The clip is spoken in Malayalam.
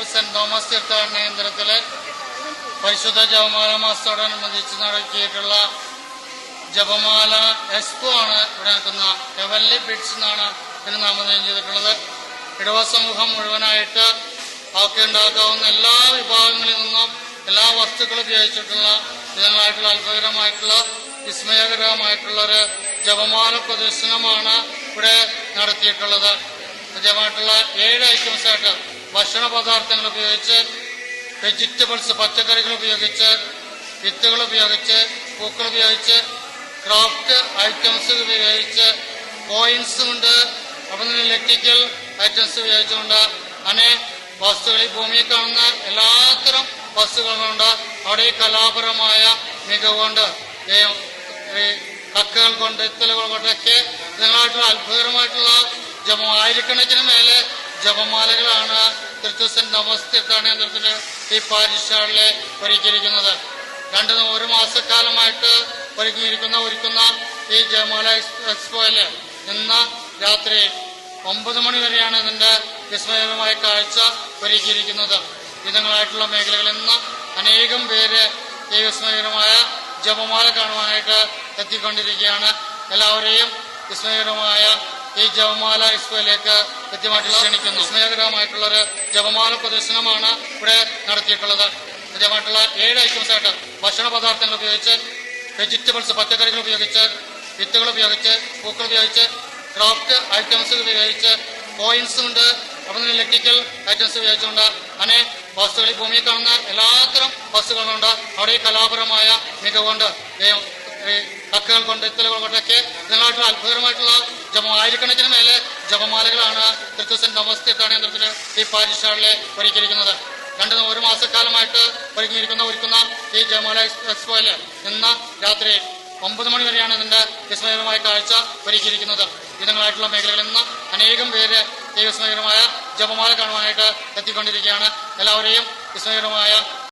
പയ്യന്നൂർ സെന്റ് തോമസ് തീർത്ഥാടന കേന്ദ്രത്തിലെ പരിശുദ്ധ ജപമാല മാസത്തോടനുബന്ധിച്ച് നടത്തിയിട്ടുള്ള ജപമാല എക്സ്പോ ആണ് ഇവിടെ നിൽക്കുന്ന ഹെവൻലി ബിഡ്സ് എന്നാണ് ഇതിന് നാമധേയം ചെയ്തിട്ടുള്ളത്. ഇടവ സമൂഹം മുഴുവനായിട്ട് അവർക്ക് ഉണ്ടാക്കാവുന്ന എല്ലാ വിഭാഗങ്ങളിൽ നിന്നും എല്ലാ വസ്തുക്കളും ഉപയോഗിച്ചിട്ടുള്ള ഇതിനായിട്ടുള്ള അത്ഭുതകരമായിട്ടുള്ള വിസ്മയകരമായിട്ടുള്ള ഒരു ജപമാല പ്രദർശനമാണ് ഇവിടെ നടത്തിയിട്ടുള്ളത്. ജപമായിട്ടുള്ള ഏഴ് ഐറ്റംസ് ആയിട്ട് ഭക്ഷണ പദാർത്ഥങ്ങൾ ഉപയോഗിച്ച് വെജിറ്റബിൾസ് പച്ചക്കറികൾ ഉപയോഗിച്ച് വിത്തുകൾ ഉപയോഗിച്ച് പൂക്കൾ ഉപയോഗിച്ച് ക്രാഫ്റ്റ് ഐറ്റംസ് ഉപയോഗിച്ച് കോയിൻസ് ഉണ്ട് അപ്പം തന്നെ ഇലക്ട്രിക്കൽ ഐറ്റംസ് ഉപയോഗിച്ചുകൊണ്ട് അങ്ങനെ വസ്തുക്കൾ ഈ ഭൂമിയിൽ കാണുന്ന എല്ലാത്തരം വസ്തുക്കളുമുണ്ട് അവിടെ ഈ കലാപരമായ മികവ് കൊണ്ട് ഈ കക്കുകൾ കൊണ്ട് ഇത്തലുകൾ കൊണ്ടൊക്കെ നിങ്ങളായിട്ടുള്ള അത്ഭുതകരമായിട്ടുള്ള ആയിരക്കണക്കിന് മേലെ ജപമാലകളാണ് തൃത്വസൻ നമസ്തീർത്ഥാടന കേന്ദ്രത്തിൽ ഈ പാരിഷാളിലെ ഒരുക്കിയിരിക്കുന്നത്. രണ്ട് ഒരു മാസക്കാലമായിട്ട് ഒരുക്കിയിരിക്കുന്ന ഒരുക്കുന്ന ഈ ജയമാല എക്സ്പോയിൽ ഇന്ന് രാത്രി ഒമ്പത് മണി വരെയാണ് ഇതിന്റെ വിസ്മയകരമായ കാഴ്ച ഒരുക്കിയിരിക്കുന്നത്. വിധങ്ങളായിട്ടുള്ള മേഖലകളിൽ നിന്ന് അനേകം പേര് ഈ വിസ്മയകരമായ ജപമാല കാണുവാനായിട്ട് എത്തിക്കൊണ്ടിരിക്കുകയാണ്. എല്ലാവരെയും വിസ്മയകരമായ ഈ ജപമാല എക്സ്പോയിലേക്ക് കൃത്യമായിട്ട് ക്ഷണിക്കുന്നു. സ്നേഹകരമായിട്ടുള്ള ഒരു ജപമാല പ്രദർശനമാണ് ഇവിടെ നടത്തിയിട്ടുള്ളത്. കൃത്യമായിട്ടുള്ള ഏഴ് ഐറ്റംസ് ആയിട്ട് ഭക്ഷണ പദാർത്ഥങ്ങൾ ഉപയോഗിച്ച് വെജിറ്റബിൾസ് പച്ചക്കറികൾ ഉപയോഗിച്ച് വിത്തുകൾ ഉപയോഗിച്ച് പൂക്കൾ ഉപയോഗിച്ച് ക്രാഫ്റ്റ് ഐറ്റംസ് ഉപയോഗിച്ച് കോയിൻസ് ഉണ്ട്. അപ്പം തന്നെ ഇലക്ട്രിക്കൽ ഐറ്റംസ് ഉപയോഗിച്ചുകൊണ്ട് അങ്ങനെ വസ്തുക്കൾ ഭൂമിയിൽ കാണുന്ന എല്ലാത്തരം വസ്തുക്കളുണ്ട് അവിടെ ഈ കലാപരമായ മികവുണ്ട്. ഈ കക്കുകൾ കൊണ്ട് ഇത്തലുകൾ കൊണ്ടൊക്കെ ഇതിനായിട്ടുള്ള അത്ഭുതകരമായിട്ടുള്ള ജപ ആയിരക്കണക്കിന് മേലെ ജപമാലകളാണ് തൃത്വസൻ നമസ്തീർത്ഥാടന കേന്ദ്രത്തിൽ ഈ പാരിഷാളിലെ ഒരുക്കിയിരിക്കുന്നത്. രണ്ട് ഒരു മാസക്കാലമായിട്ട് ഒരുങ്ങിയിരിക്കുന്ന ഒരുക്കുന്ന ഈ ജയമാല എക്സ്പോയിൽ ഇന്ന് രാത്രി ഒമ്പത് മണി വരെയാണ് ഇതിന്റെ വിസ്മയകരമായ കാഴ്ച ഒരുക്കിയിരിക്കുന്നത്. വിധങ്ങളായിട്ടുള്ള മേഖലകളിൽ നിന്ന് അനേകം പേര് ഈ വിസ്മയകരമായ ജപമാല കാണുവാനായിട്ട് എത്തിക്കൊണ്ടിരിക്കുകയാണ്. എല്ലാവരെയും വിസ്മയകരമായ